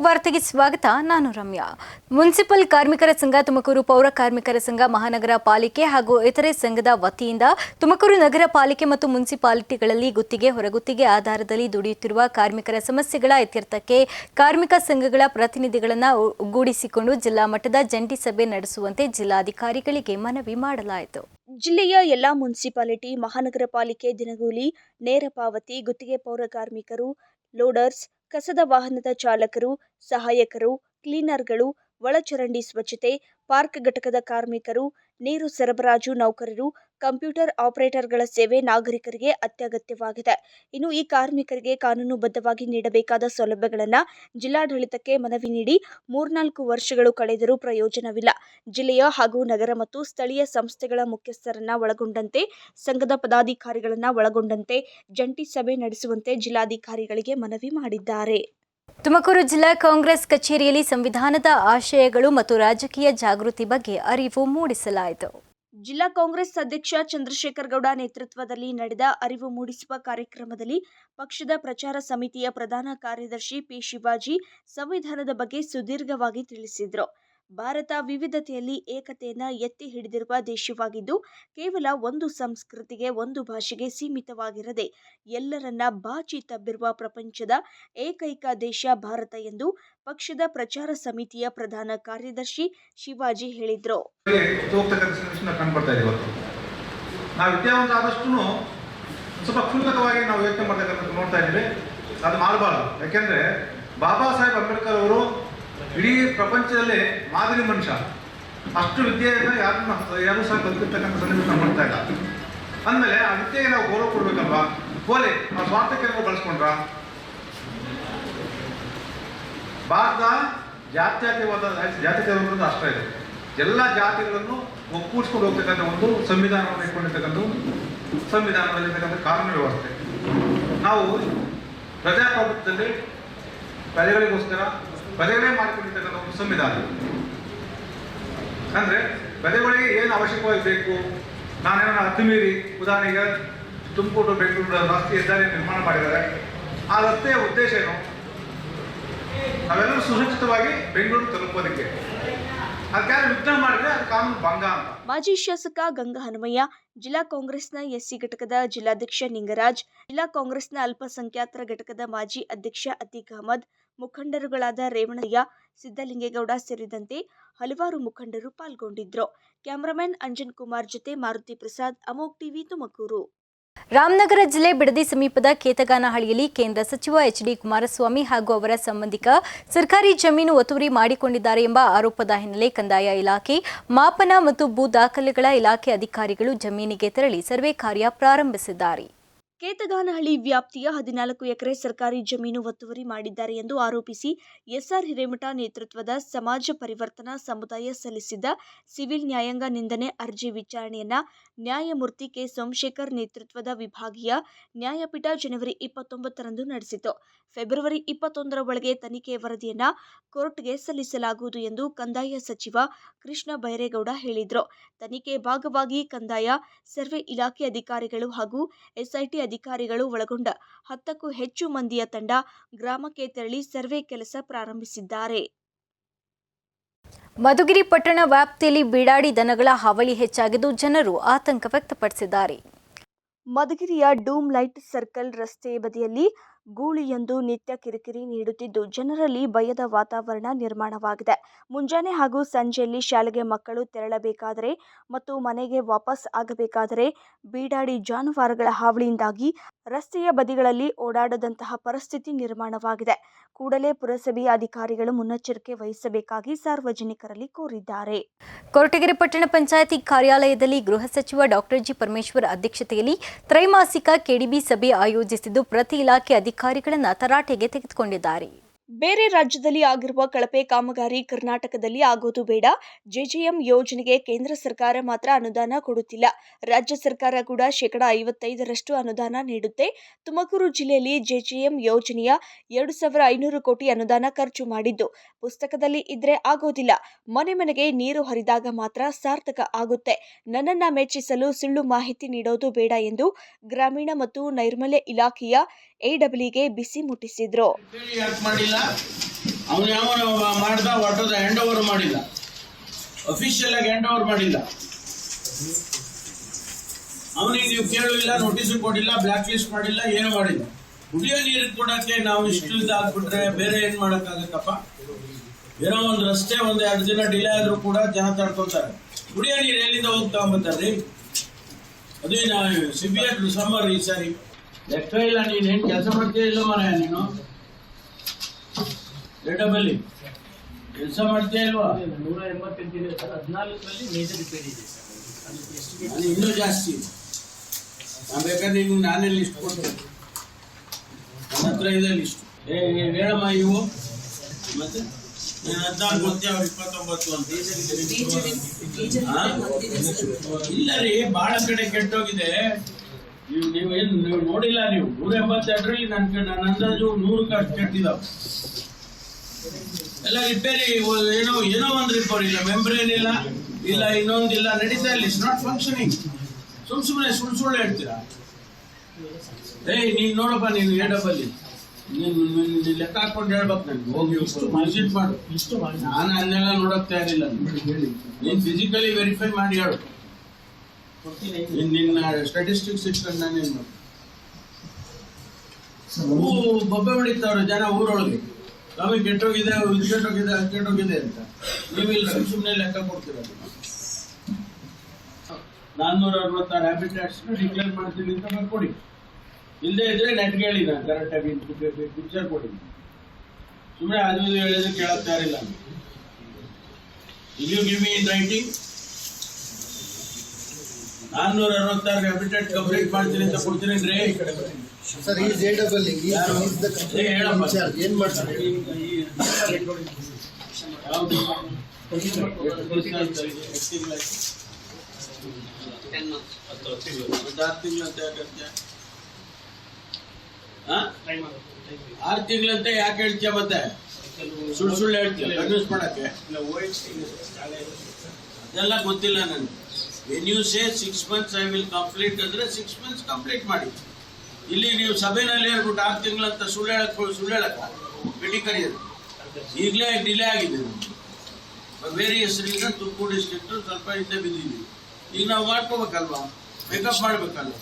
Fog ವಾರ್ತೆಗೆ ಸ್ವಾಗತ. ನಾನು Ramya. Municipal ಕಾರ್ಮಿಕರ ಸಂಘ, ತುಮಕೂರು ಪೌರ ಕಾರ್ಮಿಕರ ಸಂಘ, ಮಹಾನಗರ ಪಾಲಿಕೆ ಹಾಗೂ ಇತರೆ ಸಂಘದ ವತಿಯಿಂದ ತುಮಕೂರು ನಗರ ಪಾಲಿಕೆ ಮತ್ತು ಮುನ್ಸಿಪಾಲಿಟಿಗಳಲ್ಲಿ ಗುತ್ತಿಗೆ, ಹೊರಗುತ್ತಿಗೆ ಆಧಾರದಲ್ಲಿ ದುಡಿಯುತ್ತಿರುವ ಕಾರ್ಮಿಕರ ಸಮಸ್ಯೆಗಳ ಇತ್ಯರ್ಥಕ್ಕೆ ಕಾರ್ಮಿಕ ಸಂಘಗಳ ಪ್ರತಿನಿಧಿಗಳನ್ನು ಒಗ್ಗೂಡಿಸಿಕೊಂಡು ಜಿಲ್ಲಾ ಮಟ್ಟದ ಜಂಟಿ ಸಭೆ ನಡೆಸುವಂತೆ ಜಿಲ್ಲಾಧಿಕಾರಿಗಳಿಗೆ ಮನವಿ ಮಾಡಲಾಯಿತು. ಜಿಲ್ಲೆಯ ಎಲ್ಲಾ ಮುನ್ಸಿಪಾಲಿಟಿ, ಮಹಾನಗರ ಪಾಲಿಕೆ ದಿನಗೂಲಿ, ನೇರ ಪಾವತಿ, ಗುತ್ತಿಗೆ ಪೌರ ಕಾರ್ಮಿಕರು, ಲೋಡರ್ಸ್ ಕಸದ ವಾಹನದ ಚಾಲಕರು ಸಹಾಯಕರು ಕ್ಲೀನರ್ಗಳು ಒಳಚರಂಡಿ ಸ್ವಚ್ಛತೆ ಪಾರ್ಕ್ ಘಟಕದ ಕಾರ್ಮಿಕರು ನೀರು ಸರಬರಾಜು ನೌಕರರು ಕಂಪ್ಯೂಟರ್ ಆಪರೇಟರ್ಗಳ ಸೇವೆ ನಾಗರಿಕರಿಗೆ ಅತ್ಯಗತ್ಯವಾಗಿದೆ. ಇನ್ನು ಈ ಕಾರ್ಮಿಕರಿಗೆ ಕಾನೂನುಬದ್ಧವಾಗಿ ನೀಡಬೇಕಾದ ಸೌಲಭ್ಯಗಳನ್ನು ಜಿಲ್ಲಾಡಳಿತಕ್ಕೆ ಮನವಿ ನೀಡಿ ಮೂರ್ನಾಲ್ಕು ವರ್ಷಗಳು ಕಳೆದರೂ ಪ್ರಯೋಜನವಿಲ್ಲ. ಜಿಲ್ಲೆಯ ಹಾಗೂ ನಗರ ಮತ್ತು ಸ್ಥಳೀಯ ಸಂಸ್ಥೆಗಳ ಮುಖ್ಯಸ್ಥರನ್ನ ಒಳಗೊಂಡಂತೆ, ಸಂಘದ ಪದಾಧಿಕಾರಿಗಳನ್ನು ಒಳಗೊಂಡಂತೆ ಜಂಟಿ ಸಭೆ ನಡೆಸುವಂತೆ ಜಿಲ್ಲಾಧಿಕಾರಿಗಳಿಗೆ ಮನವಿ ಮಾಡಿದ್ದಾರೆ. ತುಮಕೂರು ಜಿಲ್ಲಾ ಕಾಂಗ್ರೆಸ್ ಕಚೇರಿಯಲ್ಲಿ ಸಂವಿಧಾನದ ಆಶಯಗಳು ಮತ್ತು ರಾಜಕೀಯ ಜಾಗೃತಿ ಬಗ್ಗೆ ಅರಿವು ಮೂಡಿಸಲಾಯಿತು. ಜಿಲ್ಲಾ ಕಾಂಗ್ರೆಸ್ ಅಧ್ಯಕ್ಷ ಚಂದ್ರಶೇಖರ್ ಗೌಡ ನೇತೃತ್ವದಲ್ಲಿ ನಡೆದ ಅರಿವು ಮೂಡಿಸುವ ಕಾರ್ಯಕ್ರಮದಲ್ಲಿ ಪಕ್ಷದ ಪ್ರಚಾರ ಸಮಿತಿಯ ಪ್ರಧಾನ ಕಾರ್ಯದರ್ಶಿ ಪಿ ಶಿವಾಜಿ, ಸಂವಿಧಾನದ ಬಗ್ಗೆ ಸುದೀರ್ಘವಾಗಿ ತಿಳಿಸಿದರು. ಭಾರತ ವಿವಿಧತೆಯಲ್ಲಿ ಏಕತೆಯನ್ನು ಎತ್ತಿ ಹಿಡಿದಿರುವ ದೇಶವಾಗಿದ್ದು, ಕೇವಲ ಒಂದು ಸಂಸ್ಕೃತಿಗೆ, ಒಂದು ಭಾಷೆಗೆ ಸೀಮಿತವಾಗಿರದೆ ಎಲ್ಲರನ್ನ ಬಾಚಿ ತಬ್ಬಿರುವ ಪ್ರಪಂಚದ ಏಕೈಕ ದೇಶ ಭಾರತ ಎಂದು ಪಕ್ಷದ ಪ್ರಚಾರ ಸಮಿತಿಯ ಪ್ರಧಾನ ಕಾರ್ಯದರ್ಶಿ ಶಿವಾಜಿ ಹೇಳಿದರು. ನಾವು ವಿದ್ಯಾವಂತ ಸ್ವಲ್ಪ ಕ್ಷುಲ್ಲಕವಾಗಿ ನಾವು ಯೋಚನೆ ಮಾಡ್ತಕ್ಕಂಥದ್ದು ನೋಡ್ತಾ ಇದ್ದೀವಿ. ಅದು ಮಾಡಬಾರ್ದು. ಯಾಕೆಂದರೆ ಬಾಬಾ ಸಾಹೇಬ್ ಅಂಬೇಡ್ಕರ್ ಅವರು ಇಡೀ ಪ್ರಪಂಚದಲ್ಲೇ ಮಾದರಿ ಮನುಷ್ಯ. ಅಷ್ಟು ವಿದ್ಯೆಯನ್ನು ಯಾರನ್ನ ಯಾರು ಸಹ ಕಲ್ತಿರ್ತಕ್ಕಂಥ ಸನ್ನಿವೇಶ ಮಾಡ್ತಾ ಇಲ್ಲ. ಅಂದಮೇಲೆ ಆ ವಿದ್ಯೆಗೆ ನಾವು ಗೌರವ ಕೊಡ್ಬೇಕಲ್ವಾ? ಹೋಲಿ ಆ ಸ್ವಾರ್ಥಕ್ಕೆ ನಾವು ಬಳಸ್ಕೊಂಡ್ರ? ಭಾರತ ಜಾತಿ ಜಾತ್ಯತೀತವಾದ ಅಷ್ಟ ಇದೆ. ಎಲ್ಲ ಜಾತಿಗಳನ್ನು ಒಕ್ಕೂಡಿಸ್ಕೊಂಡು ಹೋಗ್ತಕ್ಕಂಥ ಒಂದು ಸಂವಿಧಾನವನ್ನು ಇಟ್ಕೊಂಡಿರ್ತಕ್ಕಂಥ ಸಂವಿಧಾನದಲ್ಲಿರ್ತಕ್ಕಂಥ ಕಾನೂನು ವ್ಯವಸ್ಥೆ. ನಾವು ಪ್ರಜಾಪ್ರಭುತ್ವದಲ್ಲಿ ಪ್ರಜೆಗಳಿಗೋಸ್ಕರ ಪ್ರಜೆಗಳೇ ಮಾಡಿಕೊಂಡಿರ್ತಕ್ಕಂಥ ಒಂದು ಸಂವಿಧಾನ. ಅಂದ್ರೆ ಬೆಲೆಗಳಿಗೆ ಏನು ಅವಶ್ಯಕವಾಗಿ ಬೇಕು? ನಾನೇನೋ ಹತ್ತಿಮೀರಿ, ಉದಾಹರಣೆಗೆ ತುಮಕೂರು ಬೆಂಗಳೂರು ರಸ್ತೆ ಹೆದ್ದಾರಿ ನಿರ್ಮಾಣ ಮಾಡಿದ್ದಾರೆ. ಆ ರಸ್ತೆಯ ಉದ್ದೇಶ ಏನು? ನಾವೆಲ್ಲರೂ ಸುರಕ್ಷಿತವಾಗಿ ಬೆಂಗಳೂರು ತಲುಪೋದಕ್ಕೆ. ಮಾಜಿ ಶಾಸಕ ಗಂಗಾ ಹನುಮಯ್ಯ ಜಿಲ್ಲಾ ಕಾಂಗ್ರೆಸ್ನ ಎಸ್ಸಿ ಘಟಕದ ಜಿಲ್ಲಾಧ್ಯಕ್ಷ ನಿಂಗರಾಜ್, ಜಿಲ್ಲಾ ಕಾಂಗ್ರೆಸ್ನ ಅಲ್ಪಸಂಖ್ಯಾತರ ಘಟಕದ ಮಾಜಿ ಅಧ್ಯಕ್ಷ ಅತೀಕ್ ಅಹಮದ್ ಮುಖಂಡರುಗಳಾದ ರೇವಣಯ್ಯ ಸಿದ್ದಲಿಂಗೇಗೌಡ ಸೇರಿದಂತೆ ಹಲವಾರು ಮುಖಂಡರು ಪಾಲ್ಗೊಂಡಿದ್ರು ಕ್ಯಾಮರಾಮನ್ ಅಂಜನ್ ಕುಮಾರ್ ಜೊತೆ ಮಾರುತಿ ಪ್ರಸಾದ್, ಅಮೋಕ್ ಟಿವಿ ತುಮಕೂರು. ರಾಮನಗರ ಜಿಲ್ಲೆ ಬಿಡದಿ ಸಮೀಪದ ಕೇತಗಾನಹಳ್ಳಿಯಲ್ಲಿ ಕೇಂದ್ರ ಸಚಿವ ಎಚ್ ಡಿ ಕುಮಾರಸ್ವಾಮಿ ಹಾಗೂ ಅವರ ಸಂಬಂಧಿಕ ಸರ್ಕಾರಿ ಜಮೀನು ಒತ್ತುವರಿ ಮಾಡಿಕೊಂಡಿದ್ದಾರೆ ಎಂಬ ಆರೋಪದ ಹಿನ್ನೆಲೆ ಕಂದಾಯ ಇಲಾಖೆ, ಮಾಪನ ಮತ್ತು ಭೂ ದಾಖಲೆಗಳ ಇಲಾಖೆ ಅಧಿಕಾರಿಗಳು ಜಮೀನಿಗೆ ತೆರಳಿ ಸರ್ವೆ ಕಾರ್ಯ ಪ್ರಾರಂಭಿಸಿದ್ದಾರೆ. ಕೇತಗಾನಹಳ್ಳಿ ವ್ಯಾಪ್ತಿಯ ಹದಿನಾಲ್ಕು ಎಕರೆ ಸರ್ಕಾರಿ ಜಮೀನು ಒತ್ತುವರಿ ಮಾಡಿದ್ದಾರೆ ಎಂದು ಆರೋಪಿಸಿ ಎಸ್ಆರ್ ಹಿರೇಮಠ ನೇತೃತ್ವದ ಸಮಾಜ ಪರಿವರ್ತನಾ ಸಮುದಾಯ ಸಲ್ಲಿಸಿದ್ದ ಸಿವಿಲ್ ನ್ಯಾಯಾಂಗ ನಿಂದನೆ ಅರ್ಜಿ ವಿಚಾರಣೆಯನ್ನ ನ್ಯಾಯಮೂರ್ತಿ ಕೆ. ಸೋಮಶೇಖರ್ ನೇತೃತ್ವದ ವಿಭಾಗೀಯ ನ್ಯಾಯಪೀಠ ಜನವರಿ ಇಪ್ಪತ್ತೊಂಬತ್ತರಂದು ನಡೆಸಿತು. ಫೆಬ್ರವರಿ ಇಪ್ಪತ್ತೊಂದರ ಒಳಗೆ ತನಿಖೆ ವರದಿಯನ್ನ ಕೋರ್ಟ್ಗೆ ಸಲ್ಲಿಸಲಾಗುವುದು ಎಂದು ಕಂದಾಯ ಸಚಿವ ಕೃಷ್ಣ ಬೈರೇಗೌಡ ಹೇಳಿದರು. ತನಿಖೆ ಭಾಗವಾಗಿ ಕಂದಾಯ, ಸರ್ವೆ ಇಲಾಖೆ ಅಧಿಕಾರಿಗಳು ಹಾಗೂ ಎಸ್ಐಟಿ ಅಧಿಕಾರಿಗಳು ಒಳಗೊಂಡ ಹತ್ತಕ್ಕೂ ಹೆಚ್ಚು ಮಂದಿಯ ತಂಡ ಗ್ರಾಮಕ್ಕೆ ತೆರಳಿ ಸರ್ವೆ ಕೆಲಸ ಪ್ರಾರಂಭಿಸಿದ್ದಾರೆ. ಮಧುಗಿರಿ ಪಟ್ಟಣ ವ್ಯಾಪ್ತಿಯಲ್ಲಿ ಬೀಡಾಡಿ ದನಗಳ ಹಾವಳಿ ಹೆಚ್ಚಾಗಿದ್ದು ಜನರು ಆತಂಕ ವ್ಯಕ್ತಪಡಿಸಿದ್ದಾರೆ. ಮಧುಗಿರಿಯ ಡೂಮ್ ಲೈಟ್ ಸರ್ಕಲ್ ರಸ್ತೆ ಬದಿಯಲ್ಲಿ ಗೂಳಿಯೊಂದು ನಿತ್ಯ ಕಿರಿಕಿರಿ ನೀಡುತ್ತಿದ್ದು ಜನರಲ್ಲಿ ಭಯದ ವಾತಾವರಣ ನಿರ್ಮಾಣವಾಗಿದೆ. ಮುಂಜಾನೆ ಹಾಗೂ ಸಂಜೆಯಲ್ಲಿ ಶಾಲೆಗೆ ಮಕ್ಕಳು ತೆರಳಬೇಕಾದರೆ ಮತ್ತು ಮನೆಗೆ ವಾಪಸ್ ಆಗಬೇಕಾದರೆ ಬೀಡಾಡಿ ಜಾನುವಾರುಗಳ ಹಾವಳಿಯಿಂದಾಗಿ ರಸ್ತೆಯ ಬದಿಗಳಲ್ಲಿ ಓಡಾಡದಂತಹ ಪರಿಸ್ಥಿತಿ ನಿರ್ಮಾಣವಾಗಿದೆ. ಕೂಡಲೇ ಪುರಸಭೆಯ ಅಧಿಕಾರಿಗಳು ಮುನ್ನೆಚ್ಚರಿಕೆ ವಹಿಸಬೇಕಾಗಿ ಸಾರ್ವಜನಿಕರಲ್ಲಿ ಕೋರಿದ್ದಾರೆ. ಕೊರಟಗೆರೆ ಪಟ್ಟಣ ಪಂಚಾಯಿತಿ ಕಾರ್ಯಾಲಯದಲ್ಲಿ ಗೃಹ ಸಚಿವ ಡಾಕ್ಟರ್ ಜಿ ಪರಮೇಶ್ವರ್ ಅಧ್ಯಕ್ಷತೆಯಲ್ಲಿ ತ್ರೈಮಾಸಿಕ ಕೆಡಿಬಿ ಸಭೆ ಆಯೋಜಿಸಿದ್ದು, ಪ್ರತಿ ಇಲಾಖೆ ಅಧಿಕಾರಿಗಳನ್ನು ತರಾಟೆಗೆ ತೆಗೆದುಕೊಂಡಿದ್ದಾರೆ. ಬೇರೆ ರಾಜ್ಯದಲ್ಲಿ ಆಗಿರುವ ಕಳಪೆ ಕಾಮಗಾರಿ ಕರ್ನಾಟಕದಲ್ಲಿ ಆಗೋದು ಬೇಡ. ಜೆಜೆಎಂ ಯೋಜನೆಗೆ ಕೇಂದ್ರ ಸರ್ಕಾರ ಮಾತ್ರ ಅನುದಾನ ಕೊಡುತ್ತಿಲ್ಲ. ರಾಜ್ಯ ಸರ್ಕಾರ ಕೂಡ ಶೇಕಡ ಐವತ್ತೈದರಷ್ಟು ಅನುದಾನ ನೀಡುತ್ತೆ. ತುಮಕೂರು ಜಿಲ್ಲೆಯಲ್ಲಿ ಜೆಜೆಎಂ ಯೋಜನೆಯ ಎರಡು ಸಾವಿರ ಐನೂರು ಕೋಟಿ ಅನುದಾನ ಖರ್ಚು ಮಾಡಿದ್ದು. ಪುಸ್ತಕದಲ್ಲಿ ಇದ್ರೆ ಆಗೋದಿಲ್ಲ. ಮನೆ ಮನೆಗೆ ನೀರು ಹರಿದಾಗ ಮಾತ್ರ ಸಾರ್ಥಕ ಆಗುತ್ತೆ. ನನ್ನನ್ನ ಮೆಚ್ಚಿಸಲು ಸುಳ್ಳು ಮಾಹಿತಿ ನೀಡೋದು ಬೇಡ ಎಂದು ಗ್ರಾಮೀಣ ಮತ್ತು ನೈರ್ಮಲ್ಯ ಇಲಾಖೆಯ ಎಡಬ್ಲ್ಯೂಗೆ ಬಿಸಿ ಮುಟ್ಟಿಸಿದ್ರು. ಅವನು ಯಾವ ಮಾಡ್ದ, ಒಟ್ಟದ ಹ್ಯಾಂಡ್ ಓವರ್ ಮಾಡಿಲ್ಲ. ಅಫಿಷಿಯಲ್ ಆಗಿ ಹ್ಯಾಂಡ್ ಓವರ್ ಮಾಡಿಲ್ಲ. ಅವನಿಗೆ ನೀವು ಕೇಳಲಿಲ್ಲ ನೋಟಿಸ್ ಕೊಡಿಲ್ಲ ಬ್ಲಾಕ್ ಲಿಸ್ಟ್ ಮಾಡಿಲ್ಲ, ಏನು ಮಾಡಿಲ್ಲ. ಕುಡಿಯೋ ನೀರು ಕೊಡಕ್ಕೆ ನಾವು ಇಷ್ಟು ಇದಾಗ್ಬಿಟ್ರೆ ಬೇರೆ ಏನ್ ಮಾಡಕ್ಕಾಗತ್ತಪ್ಪ? ಏನೋ ಒಂದು ರಸ್ತೆ, ಒಂದ್ ಎರಡು ದಿನ ಡಿಲೇ ಆದ್ರೂ ಕೂಡ ಜನ ತಡ್ಕೊತಾರೆ. ಕುಡಿಯೋ ನೀರು ಎಲ್ಲಿಂದ ಹೋಗ್ತಾ ಅದೇ ನಾ ಸಮ್ಮರ್ ಈ ಸಾರಿ. ಲೆಕ್ಕ ಇಲ್ಲ, ನೀನ್ ಏನ್ ಕೆಲಸ ಮಾಡ್ತೀಯ ಇಲ್ಲ ಮರ ನೀನು? ಲೇಟಬಲ್ಲಿ ಕೆಲಸ ಮಾಡ್ತೀಯ ಇಲ್ವಾ? ನೂರ ಎಂಬತ್ತೆಂಟಿದೆ ಸರ್ ಹದಿನಾಲ್ಕರಲ್ಲಿ ಮೇಜರ್ ರಿಪೇರಿ ಇದೆ ಸರ್ ಇನ್ನೂ ಜಾಸ್ತಿ ಇದೆ. ನಾನ್ ಬೇಕಾದ್ರೆ ಈಗ ನಾನೇ ಲಿಸ್ಟ್ ಕೊಡ್ತೇನೆ. ನನ್ನ ಹತ್ರ ಇದೆ ಲಿಸ್ಟ್ ಏ ಹೇಳಮ್ಮ ಇವು. ಮತ್ತೆ? ಹದಿನಾಲ್ಕು ಗೊತ್ತೇ ಅವ್ರು ಇಪ್ಪತ್ತೊಂಬತ್ತು? ಇಲ್ಲ ರೀ ಬಹಳ ಕಡೆ ಕೆಟ್ಟೋಗಿದೆ. ನೀವು ನೀವೇನು ನೀವು ನೋಡಿಲ್ಲ ನೀವು? ನೂರ ಎಂಬತ್ತೆರಡರಲ್ಲಿ ನನ್ನ ನನ್ನ ಅಂದಾಜು ನೂರು ಅಷ್ಟು ಕೆಟ್ಟಿದಾವೆ. ಎಲ್ಲ ರಿಪೇರಿ ಏನೋ ಏನೋ ಒಂದು ರಿಪೇರಿ ಇಲ್ಲ ಮೆಂಬ್ರೇನ್ ಇಲ್ಲ ಇಲ್ಲ ಇನ್ನೊಂದಿಲ್ಲ ನಡೀತಾ ಇಲ್ಲ ಇಟ್ಸ್ ನಾಟ್ ಫಂಕ್ಷನಿಂಗ್ ಸುಮ್ ಸುಮ್ಮನೆ ಸುಳ್ಳು ಸುಳ್ಳು ಹೇಳ್ತೀರಾ? ಏಯ್ ನೀನ್ ನೋಡಪ್ಪ ನೀನು ಎಡಬಲ್ಲಿ ನೀನು ನೀನು ಲೆಕ್ಕ ಹಾಕೊಂಡು ಹೇಳ್ಬೇಕು ನನ್ಗೆ ಹೋಗಿ ವಿಸಿಟ್ ಮಾಡು. ಇಷ್ಟು ಮಾಡಿ ನಾನು ಅದನ್ನೆಲ್ಲ ನೋಡಕ್ ತಯಾರಿಲ್ಲ. ನೀನ್ ಫಿಸಿಕಲಿ ವೆರಿಫೈ ಮಾಡಿ ಹೇಳು. ನಿನ್ನ ಸ್ಟಾಟಿಸ್ಟಿಕ್ಸ್ ಇಟ್ಕೊಂಡು ನಾನೇನು ಮಾಡಿ ಹೂ ಬೊಬ್ಬೆ ಹೊಡಿತಾವ್ರೆ ಜನ ಊರೊಳಗೆ. ಸ್ವಾಮಿ ಕೆಟ್ಟೋಗಿದೆ ಇದು ಕೆಟ್ಟೋಗಿದೆ ಅದು ಕೆಟ್ಟೋಗಿದೆ ಅಂತ. ನೀವು ಇಲ್ಲಿ ಸುಮ್ ಸುಮ್ಮನೆ ಲೆಕ್ಕ ಕೊಡ್ತೀರ? ನಾನ್ನೂರ ಅರವತ್ತಾರು ಹ್ಯಾಬಿಟ್ಯಾಟ್ಸ್ ಡಿಕ್ಲೇರ್ ಮಾಡ್ತೀನಿ ಅಂತ ಬರ್ಕೊಡಿ ಇಲ್ಲದೆ ಇದ್ರೆ ನೆಟ್ ಹೇಳಿ ನಾನು ಕರೆಕ್ಟ್ ಆಗಿ ಪಿಕ್ಚರ್ ಕೊಡಿ. ಸುಮ್ಮನೆ ಅದು ಹೇಳಿದ್ರೆ ಕೇಳಕ್ ತಯಾರಿಲ್ಲ. You give me in writing ನಾನ್ನೂರ ಅರವತ್ತಾರು ಹ್ಯಾಬಿಟೇಟ್ ಕಂಪ್ಲೀಟ್ ಮಾಡ್ತೀನಿ ಅಂತ ಕೊಡ್ತೀನಿ ಸರ್ ಈ ಜೆ ಡಬಲ್ ಈ. ಇನ್ಚಾರ್ಜ್ ಏನ್ ಮಾಡ್ತಾರೆ? ಆರು ತಿಂಗಳಂತ ಯಾಕೆ ಹೇಳ್ತೀಯ ಮತ್ತೆ? ಸುಳ್ಳು ಸುಳ್ಳು ಹೇಳ್ತೀಯ ಕನ್ವಿನ್ಸ್ ಮಾಡಕ್ಕೆ. ಅದೆಲ್ಲ ಗೊತ್ತಿಲ್ಲ ನನಗೆ when you say six months I will complete ಅಂದ್ರೆ ಸಿಕ್ಸ್ ಮಂತ್ಸ್ ಕಂಪ್ಲೀಟ್ ಮಾಡಿ. ಇಲ್ಲಿ ನೀವು ಸಭೆನಲ್ಲಿ ಹೇಳ್ಬಿಟ್ಟು ಆರು ತಿಂಗಳಂತ ಸುಳ್ಳು ಹೇಳಕ್ ಸುಳ್ಳು ಹೇಳಕ್ಕ ಭೇಟಿ ಕರೆಯೋದು ಈಗಲೇ ಡಿಲೇ ಆಗಿದೆ. ವೇರಿಯಸ್ ರೀಸನ್ ತುಮಕೂರು ಡಿಸ್ಟ್ರಿಕ್ಟ್ ಸ್ವಲ್ಪ ಹಿಂದೆ ಬಿದ್ದಿದ್ದೀವಿ ಈಗ ನಾವು ಮಾಡ್ಕೋಬೇಕಲ್ವಾ? ಮೇಕಪ್ ಮಾಡ್ಬೇಕಲ್ಲ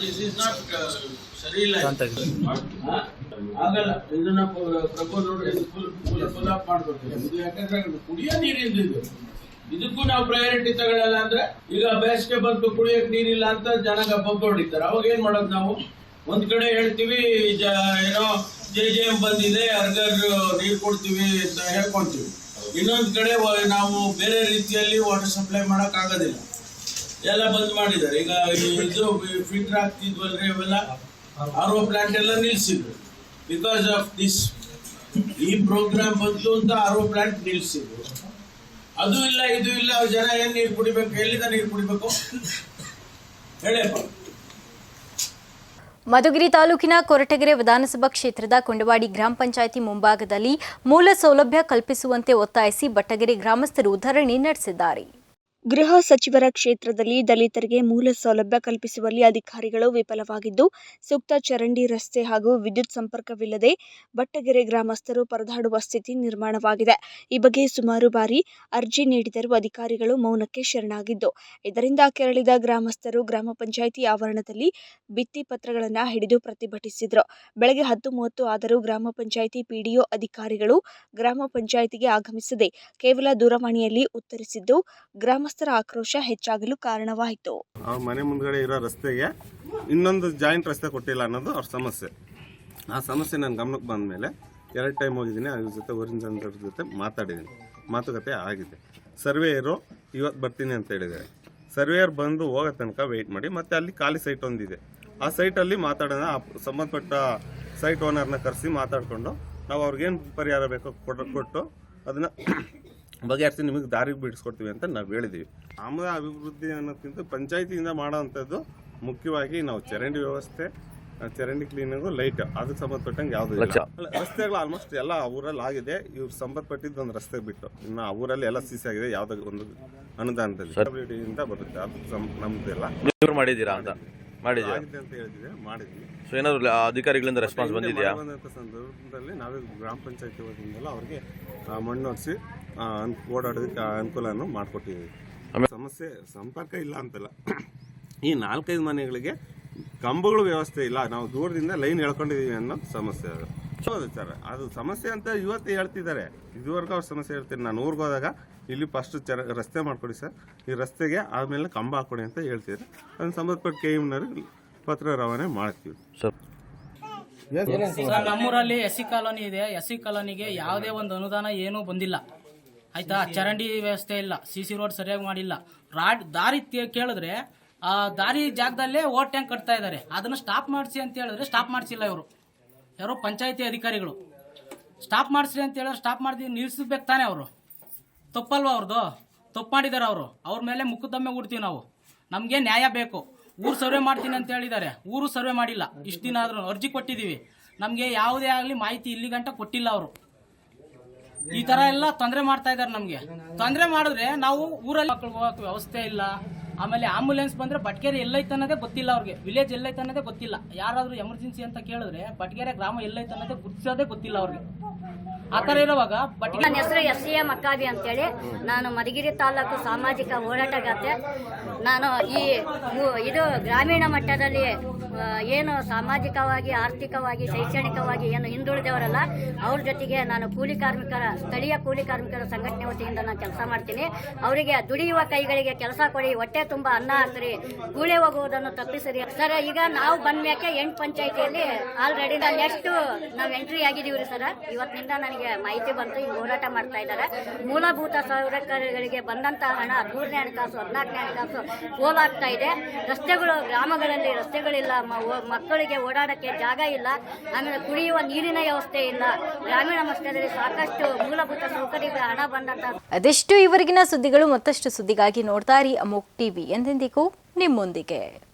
ದಿಸ್ ಇಸ್ ನಾಟ್ ಸರಿ ಇಲ್ಲ? ಆಗಲ್ಲ. ಇದನ್ನ ಪ್ರ- ಪ್ರಪೋಸ್ ನೋಡಿ ಫುಲ್ ಫುಲ್ ಫುಲ್ ಅಪ್ ಮಾಡ್ಬೇಕು ಇದು ಯಾಕಂದ್ರೆ ಕುಡಿಯೋ ನೀರಿಂದ ಇದು. ಇದಕ್ಕೂ ನಾವು ಪ್ರಯಾರಿಟಿ ತಗೊಳ್ಳಲ್ಲ ಅಂದ್ರೆ ಈಗ ಬೇಸಿಗೆ ಬಂತು, ಕುಡಿಯಕ್ ನೀರಿಲ್ಲ ಅಂತ ಜನ ಬೊಬ್ಬ ಹೊಡಿತಾರೆ ಅವಾಗ ಏನ್ ಮಾಡೋದು ನಾವು? ಒಂದ್ ಕಡೆ ಹೇಳ್ತೀವಿ ಏನೋ ಜೆ ಜೆ ಎಂ ಬಂದಿದೆ, ಅರ್ಗರ್ ನೀರು ಕೊಡ್ತೀವಿ ಅಂತ ಹೇಳ್ಕೊಂತೀವಿ. ಇನ್ನೊಂದ್ ಕಡೆ ನಾವು ಬೇರೆ ರೀತಿಯಲ್ಲಿ ವಾಟರ್ ಸಪ್ಲೈ ಮಾಡಕ್ ಆಗೋದಿಲ್ಲ ಎಲ್ಲ ಬಂದ್ ಮಾಡಿದ್ದಾರೆ. ಈಗ ಇದು ಫಿಲ್ಟರ್ ಆಗ್ತಿದ್ವಲ್ರಿ ಅವೆಲ್ಲ? ಆರ್ ಓ ಪ್ಲಾಂಟ್ ಎಲ್ಲ ನಿಲ್ಸಿದ್ರು. ಬಿಕಾಸ್ ಆಫ್ ದಿಸ್ ಈ ಪ್ರೋಗ್ರಾಮ್ ಬಂತು ಅಂತ ಆರ್ ಓ ಪ್ಲಾಂಟ್ ನಿಲ್ಸಿದ್ರು. ಅದು ಇಲ್ಲ, ಇದು ಇಲ್ಲ, ಜನ ಏನ್ ನೀರು ಕುಡಿಬೇಕು, ಎಲ್ಲಿಂದ ನೀರು ಕುಡಿಬೇಕು? ಹೇಳಪ್ಪ ಮಧುಗಿರಿ ತಾಲೂಕಿನ ಕೊರಟಗೆರೆ ವಿಧಾನಸಭಾ ಕ್ಷೇತ್ರದ ಕೊಂಡವಾಡಿ ಗ್ರಾಮ ಪಂಚಾಯಿತಿ ಮುಂಭಾಗದಲ್ಲಿ ಮೂಲ ಸೌಲಭ್ಯ ಕಲ್ಪಿಸುವಂತೆ ಒತ್ತಾಯಿಸಿ ಬಟ್ಟಗೆರೆ ಗ್ರಾಮಸ್ಥರು ಧರಣಿ ನಡೆಸಿದ್ದಾರೆ. ಗೃಹ ಸಚಿವರ ಕ್ಷೇತ್ರದಲ್ಲಿ ದಲಿತರಿಗೆ ಮೂಲ ಸೌಲಭ್ಯ ಕಲ್ಪಿಸುವಲ್ಲಿ ಅಧಿಕಾರಿಗಳು ವಿಫಲವಾಗಿದ್ದು, ಸೂಕ್ತ ಚರಂಡಿ ರಸ್ತೆ ಹಾಗೂ ವಿದ್ಯುತ್ ಸಂಪರ್ಕವಿಲ್ಲದೆ ಬಟ್ಟಗೆರೆ ಗ್ರಾಮಸ್ಥರು ಪರದಾಡುವ ಸ್ಥಿತಿ ನಿರ್ಮಾಣವಾಗಿದೆ. ಈ ಬಗ್ಗೆ ಸುಮಾರು ಬಾರಿ ಅರ್ಜಿ ನೀಡಿದರೂ ಅಧಿಕಾರಿಗಳು ಮೌನಕ್ಕೆ ಶರಣಾಗಿದ್ದು, ಇದರಿಂದ ಕೆರಳಿದ ಗ್ರಾಮಸ್ಥರು ಗ್ರಾಮ ಪಂಚಾಯಿತಿ ಆವರಣದಲ್ಲಿ ಭಿತ್ತಿ ಪತ್ರಗಳನ್ನು ಹಿಡಿದು ಪ್ರತಿಭಟಿಸಿದರು. ಬೆಳಗ್ಗೆ ಹತ್ತು ಮೂವತ್ತು ಆದರೂ ಗ್ರಾಮ ಪಂಚಾಯಿತಿ ಪಿಡಿಒ ಅಧಿಕಾರಿಗಳು ಗ್ರಾಮ ಪಂಚಾಯಿತಿಗೆ ಆಗಮಿಸದೆ ಕೇವಲ ದೂರವಾಣಿಯಲ್ಲಿ ಉತ್ತರಿಸಿದ್ದು ಗ್ರಾಮಸ್ಥರ ಆಕ್ರೋಶ ಹೆಚ್ಚಾಗಲು ಕಾರಣವಾಯಿತು. ಅವ್ರ ಮನೆ ಮುಂದ್ಗಡೆ ಇರೋ ರಸ್ತೆಗೆ ಇನ್ನೊಂದು ಜಾಯಿಂಟ್ ರಸ್ತೆ ಕೊಟ್ಟಿಲ್ಲ ಅನ್ನೋದು ಅವ್ರ ಸಮಸ್ಯೆ. ಆ ಸಮಸ್ಯೆ ನನ್ನ ಗಮನಕ್ಕೆ ಬಂದ ಮೇಲೆ ಎರಡು ಟೈಮ್ ಹೋಗಿದ್ದೀನಿ ಅದ್ರ ಜೊತೆ ಒರಿಜಿನಲ್ ಜೊತೆ ಮಾತಾಡಿದ್ದೀನಿ. ಮಾತುಕತೆ ಆಗಿದೆ. ಸರ್ವೇಯರು ಇವತ್ತು ಬರ್ತೀನಿ ಅಂತ ಹೇಳಿದ್ದಾರೆ. ಸರ್ವೇಯರ್ ಬಂದು ಹೋಗೋ ತನಕ ವೆಯ್ಟ್ ಮಾಡಿ, ಮತ್ತೆ ಅಲ್ಲಿ ಖಾಲಿ ಸೈಟ್ ಒಂದಿದೆ. ಆ ಸೈಟಲ್ಲಿ ಮಾತಾಡೋಣ, ಆ ಸಂಬಂಧಪಟ್ಟ ಸೈಟ್ ಓನರ್ನ ಕರೆಸಿ ಮಾತಾಡಿಕೊಂಡು ನಾವು ಅವ್ರಿಗೇನು ಪರಿಹಾರ ಬೇಕೋ ಕೊಡ ಕೊಟ್ಟು ಅದನ್ನು ಬಗೆಹರಿಸಿ ನಿಮಗೆ ದಾರಿ ಬಿಡಿಸ್ಕೊಡ್ತೀವಿ ಅಂತ ನಾವು ಹೇಳಿದ್ದೀವಿ ಗ್ರಾಮದ ಅಭಿವೃದ್ಧಿ ಅನ್ನೋದಕ್ಕಿಂತ ಪಂಚಾಯತಿಯಿಂದ ಮಾಡೋವಂಥದ್ದು ಮುಖ್ಯವಾಗಿ ನಾವು ಚರಂಡಿ ವ್ಯವಸ್ಥೆ ಚರಂಡಿ ಕ್ಲೀನಿಂಗು ಲೈಟ್ ಅದಕ್ಕೆ ಸಂಬಂಧಪಟ್ಟಂಗೆ ಯಾವುದೂ ಇಲ್ಲ. ರಸ್ತೆಗಳು ಆಲ್ಮೋಸ್ಟ್ ಎಲ್ಲ ಆ ಊರಲ್ಲಿ ಆಗಿದೆ. ಇವ್ರು ಸಂಬಂಧಪಟ್ಟಿದ್ದು ಒಂದು ರಸ್ತೆ ಬಿಟ್ಟು. ಇನ್ನು ಆ ಊರಲ್ಲಿ ಎಲ್ಲ ಸಿಸಿ ಆಗಿದೆ. ಯಾವುದೋ ಒಂದು ಅನುದಾನದಲ್ಲಿ ಇಂದ ಬರುತ್ತೆ. ಅದು ನಮ್ದಿಲ್ಲ. ನೀವು ಮಾಡಿದ್ದೀರಾ ಅಂತ? ಮಾಡಿದ್ದೀವಿ ಆಗಿದೆ ಅಂತ ಹೇಳಿದ್ರೆ ಮಾಡಿದ್ವಿ. ಸೊ ಏನಾದ್ರು ಅಧಿಕಾರಿಗಳಿಂದ ರೆಸ್ಪಾನ್ಸ್ ಬಂದಿದೆಯಾ? ಬಂದಂಥ ಸಂದರ್ಭದಲ್ಲಿ ನಾವೇ ಗ್ರಾಮ ಪಂಚಾಯತಿ ವತಿಯಿಂದೆಲ್ಲ ಅವ್ರಿಗೆ ಆ, ಮಣ್ಣು ಹರಿಸಿ ಓಡಾಡೋದಕ್ಕೆ ಅನುಕೂಲವನ್ನು ಮಾಡಿಕೊಟ್ಟಿದ್ದೀವಿ. ಆಮೇಲೆ- ಸಮಸ್ಯೆ ಸಂಪರ್ಕ ಇಲ್ಲ ಅಂತಲ್ಲ. ಈ ನಾಲ್ಕೈದು ಮನೆಗಳಿಗೆ ಕಂಬಗಳು ವ್ಯವಸ್ಥೆ ಇಲ್ಲ. ನಾವು ದೂರದಿಂದ ಲೈನ್ ಎಳ್ಕೊಂಡಿದ್ದೀವಿ ಅನ್ನೋ ಸಮಸ್ಯೆ ಅದು. ಹೌದು ಸರ್ ಅದು ಸಮಸ್ಯೆ ಅಂತ ಇವತ್ತು ಹೇಳ್ತಿದ್ದಾರೆ. ಇದುವರೆಗೂ ಅವ್ರ ಸಮಸ್ಯೆ ಹೇಳ್ತೀನಿ ನಾನು ಊರಿಗೆ ಹೋದಾಗ ಇಲ್ಲಿ ಫಸ್ಟ್ ಚರ ರಸ್ತೆ ಮಾಡ್ಕೊಡಿ ಸರ್. ಈ ರಸ್ತೆಗೆ ಆಮೇಲೆ ಕಂಬ ಹಾಕ್ಕೊಡಿ ಅಂತ ಹೇಳ್ತಿದ್ರು ಅದನ್ನು ಸಂಬಂಧಪಟ್ಟ ಕೆ ಎಮ್ನವ್ರಿಗೆ ಪತ್ರ ರವಾನೆ ಮಾಡ್ತೀವಿ. ಸರ್. ಸರ್ ನಮ್ಮೂರಲ್ಲಿ ಎಸ್ ಸಿ ಕಾಲೋನಿ ಇದೆ. ಎಸ್ ಸಿ ಕಾಲೋನಿಗೆ ಯಾವುದೇ ಒಂದು ಅನುದಾನ ಏನೂ ಬಂದಿಲ್ಲ. ಆಯ್ತಾ? ಚರಂಡಿ ವ್ಯವಸ್ಥೆ ಇಲ್ಲ. ಸಿ ಸಿ ರೋಡ್ ಸರಿಯಾಗಿ ಮಾಡಿಲ್ಲ. ರಾಡ್ ದಾರಿ ತೆ- ಕೇಳಿದ್ರೆ ಆ ದಾರಿ ಜಾಗದಲ್ಲೇ ಓಟ್ ಟ್ಯಾಂಕ್ ಕಟ್ತಾ ಇದ್ದಾರೆ ಅದನ್ನು ಸ್ಟಾಪ್ ಮಾಡಿಸಿ ಅಂತ ಹೇಳಿದ್ರೆ ಸ್ಟಾಪ್ ಮಾಡಿಸಿಲ್ಲ ಇವರು. ಯಾರು ಪಂಚಾಯತಿ ಅಧಿಕಾರಿಗಳು. ಸ್ಟಾಪ್ ಮಾಡಿಸ್ರಿ ಅಂತ ಹೇಳಿದ್ರೆ ಸ್ಟಾಪ್ ಮಾಡಿದ್ವಿ ನಿಲ್ಲಿಸ್ಬೇಕು ತಾನೇ ಅವರು. ತಪ್ಪಲ್ವಾ ಅವ್ರದ್ದು ತಪ್ಪು ಮಾಡಿದ್ದಾರೆ ಅವರು. ಅವ್ರ ಮೇಲೆ ಮುಖದಮ್ಮೆ ಹುಡ್ತೀವಿ ನಾವು. ನಮಗೆ ನ್ಯಾಯ ಬೇಕು. ಊರು ಸರ್ವೆ ಮಾಡ್ತೀನಿ ಅಂತ ಹೇಳಿದ್ದಾರೆ. ಊರು ಸರ್ವೆ ಮಾಡಿಲ್ಲ. ಇಷ್ಟು ದಿನ ಆದ್ರೂ ಅರ್ಜಿ ಕೊಟ್ಟಿದ್ದೀವಿ. ನಮಗೆ ಯಾವುದೇ ಆಗಲಿ ಮಾಹಿತಿ ಇಲ್ಲಿ ಗಂಟ ಕೊಟ್ಟಿಲ್ಲ ಅವರು. ಈ ತರ ಎಲ್ಲ ತೊಂದರೆ ಮಾಡ್ತಾ ಇದ್ದಾರೆ ನಮಗೆ. ತೊಂದರೆ ಮಾಡಿದ್ರೆ ನಾವು ಊರಲ್ಲಿ ಮಕ್ಕಳಿಗೆ ಹೋಗಕ್ಕೆ ವ್ಯವಸ್ಥೆ ಇಲ್ಲ. ಆಮೇಲೆ ಆಂಬುಲೆನ್ಸ್ ಬಂದ್ರೆ ಬಟ್ಗೆರೆ ಎಲ್ಲೈತೆ ಅನ್ನೋದೇ ಗೊತ್ತಿಲ್ಲ ಅವ್ರಿಗೆ. ವಿಲೇಜ್ ಎಲ್ಲೈತೆ ಅನ್ನೋದೇ ಗೊತ್ತಿಲ್ಲ. ಯಾರಾದರೂ ಎಮರ್ಜೆನ್ಸಿ ಅಂತ ಕೇಳಿದ್ರೆ ಬಟ್ಗೆರೆ ಗ್ರಾಮ ಎಲ್ಲೈತೆ ಅನ್ನೋದೇ ಗುರ್ತಿಸೋದೇ ಗೊತ್ತಿಲ್ಲ ಅವ್ರಿಗೆ. ಆ ಥರ ಇರುವಾಗ ಬಟ್ ನನ್ನ ಹೆಸರು ಎಸ್ ಸಿ ಎ ಮಕ್ಕಾಬಿ ಅಂತೇಳಿ. ನಾನು ಮಧುಗಿರಿ ತಾಲೂಕು ಸಾಮಾಜಿಕ ಹೋರಾಟಗಾರ್ತೆ. ನಾನು ಈ ಇದು ಗ್ರಾಮೀಣ ಮಟ್ಟದಲ್ಲಿ ಏನು ಸಾಮಾಜಿಕವಾಗಿ, ಆರ್ಥಿಕವಾಗಿ, ಶೈಕ್ಷಣಿಕವಾಗಿ ಏನು ಹಿಂದುಳಿದವರಲ್ಲ, ಅವ್ರ ಜೊತೆಗೆ ನಾನು ಕೂಲಿ ಕಾರ್ಮಿಕರ, ಸ್ಥಳೀಯ ಕೂಲಿ ಕಾರ್ಮಿಕರ ಸಂಘಟನೆ ವತಿಯಿಂದ ನಾನು ಕೆಲಸ ಮಾಡ್ತೀನಿ. ಅವರಿಗೆ ದುಡಿಯುವ ಕೈಗಳಿಗೆ ಕೆಲಸ ಕೊಡಿ, ಹೊಟ್ಟೆ ತುಂಬ ಅನ್ನ ಹಾಕ್ರಿ ಕೂಳೆ ಹೋಗುವುದನ್ನು ತಪ್ಪಿಸಿರಿ. ಸರ್, ಈಗ ನಾವು ಬಂದ ಮ್ಯಾಕೆ ಎಂಟು ಪಂಚಾಯಿತಿಯಲ್ಲಿ ಆಲ್ರೆಡಿ ಎಷ್ಟು ನಾವು ಎಂಟ್ರಿ ಆಗಿದ್ದೀವಿ ಸರ್? ಇವತ್ತಿನಿಂದ ನನಗೆ ಮಾಹಿತಿ ಬಂತು ಈಗ ಹೋರಾಟ ಮಾಡ್ತಾ ಇದ್ದಾರೆ. ಮೂಲಭೂತ ಸೌಕರ್ಯಗಳಿಗೆ ಬಂದಂತಹ ಹಣ ಹದಿಮೂರನೇ ಹಣಕಾಸು, ಹದಿನಾಲ್ಕನೇ ಹಣಕಾಸು ಪೋಲಾಗ್ತಾ ಇದೆ. ರಸ್ತೆಗಳು, ಗ್ರಾಮಗಳಲ್ಲಿ ರಸ್ತೆಗಳಿಲ್ಲ ಮಕ್ಕಳಿಗೆ ಓಡಾಡಕ್ಕೆ ಜಾಗ ಇಲ್ಲ. ಆಮೇಲೆ ಕುಡಿಯುವ ನೀರಿನ ವ್ಯವಸ್ಥೆ ಇಲ್ಲ. ಗ್ರಾಮೀಣ ಮಟ್ಟದಲ್ಲಿ ಸಾಕಷ್ಟು ಮೂಲಭೂತ ಸೌಕರ್ಯಗಳ ಹಣ ಬಂದಂತ ಅದೆಷ್ಟು ಇವರಿಗಿನ ಸುದ್ದಿಗಳು ಮತ್ತಷ್ಟು ಸುದ್ದಿಗಾಗಿ ನೋಡ್ತಾ ಅಮೋಕ್ ಟಿವಿ. ಎಂದೆಂದಿಗೂ ನಿಮ್ಮೊಂದಿಗೆ.